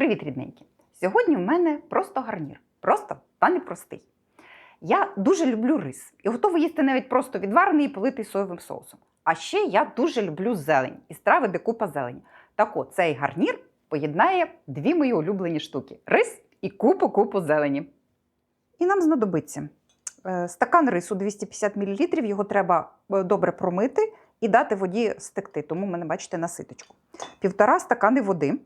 Привіт, рідненькі! Сьогодні в мене просто гарнір. Просто та не простий. Я дуже люблю рис і готова їсти навіть просто відварений і политий соєвим соусом. А ще я дуже люблю зелень і страви, де купа зелені. Так от, цей гарнір поєднає дві мої улюблені штуки: рис і купу-купу зелені. І нам знадобиться е, стакан рису 250 мл, його треба е, добре промити і дати воді стекти. Тому в мене, бачите, наситочку. Півтора стакани води.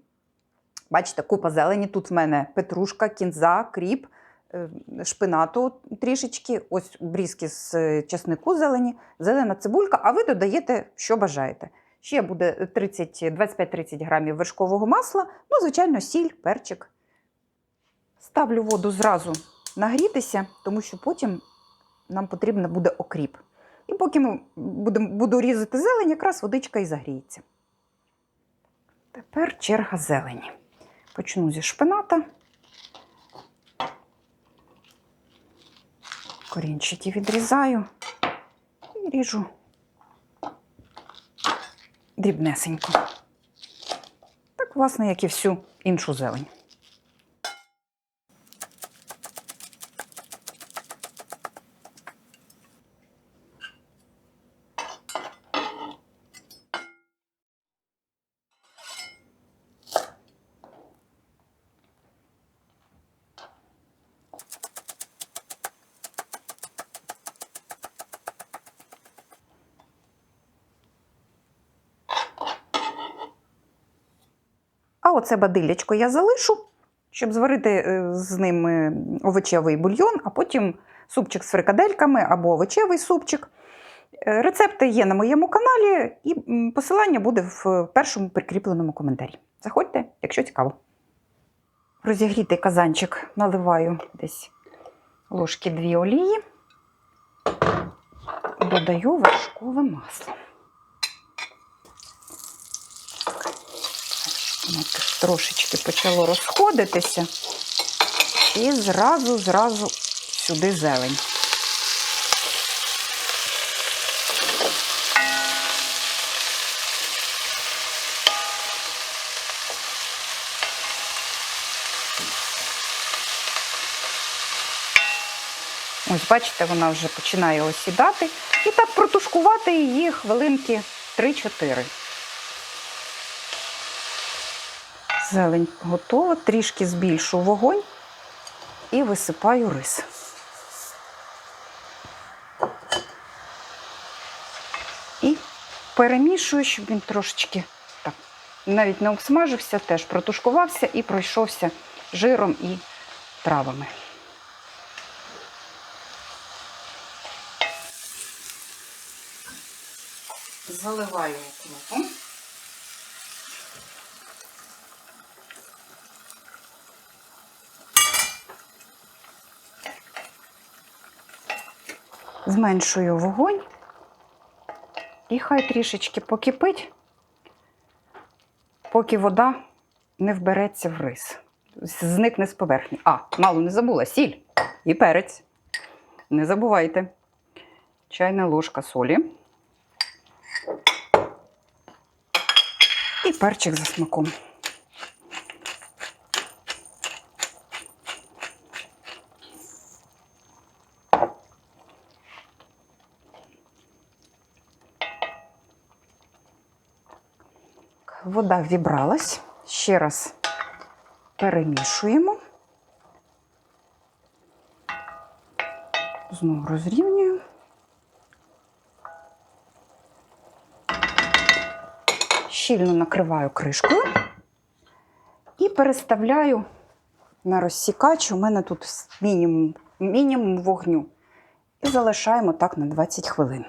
Бачите, купа зелені. Тут в мене петрушка, кінза, кріп, е, шпинату трішечки, ось брізки з е, чеснику зелені, зелена цибулька, а ви додаєте, що бажаєте. Ще буде 30 25-30 грамів вершкового масла, ну, звичайно, сіль, перчик. Ставлю воду зразу нагрітися, тому що потім нам потрібно буде окріп. І поки ми будемо, буду різати зелень, якраз водичка і загріється. Тепер черга зелені. Почну зі шпината. Корінчики відрізаю і ріжу дрібнесенько. Так, власне, як і всю іншу зелень. Оце бадилячко я залишу, щоб зварити е, з ним е, овочевий бульйон, а потім супчик з фрикадельками або овочевий супчик. Е, Рецепти є на моєму каналі, і посилання буде в першому прикріпленому коментарі. Заходьте, якщо цікаво. Розігрітий казанчик наливаю десь ложки дві олії, додаю вершкове масло. Теж трошечки почало розходитися. І зразу, зразу сюди зелень. Ось, бачите, вона вже починає осідати. І так протушкувати її хвилинки 3-4. Зелень готова, трішки збільшу вогонь і висипаю рис. І перемішую, щоб він трошечки так, навіть не обсмажився, теж протушкувався і пройшовся жиром і травами. Заливаю укропом. Зменшую вогонь і хай трішечки покипить, поки вода не вбереться в рис. Зникне з поверхні. А, мало не забула, сіль і перець. Не забувайте. Чайна ложка солі. І перчик за смаком. Вода вібралась. Ще раз перемішуємо. Знову розрівнюю. Щільно накриваю кришкою і переставляю на розсікач. У мене тут мінімум, мінімум вогню. І залишаємо так на 20 хвилин.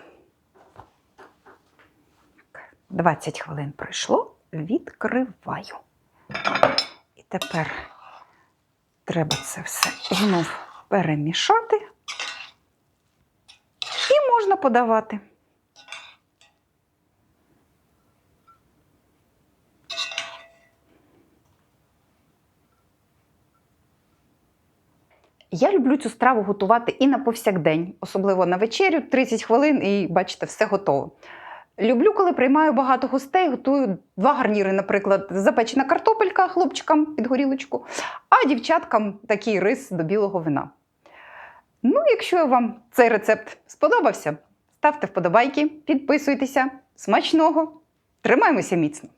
20 хвилин пройшло, відкриваю. І тепер треба це все знов перемішати. І можна подавати. Я люблю цю страву готувати і на повсякдень, особливо на вечерю, 30 хвилин, і бачите, все готово. Люблю, коли приймаю багато гостей, готую два гарніри, наприклад, запечена картопелька хлопчикам під горілочку, а дівчаткам такий рис до білого вина. Ну, якщо вам цей рецепт сподобався, ставте вподобайки, підписуйтеся. Смачного! Тримаємося міцно!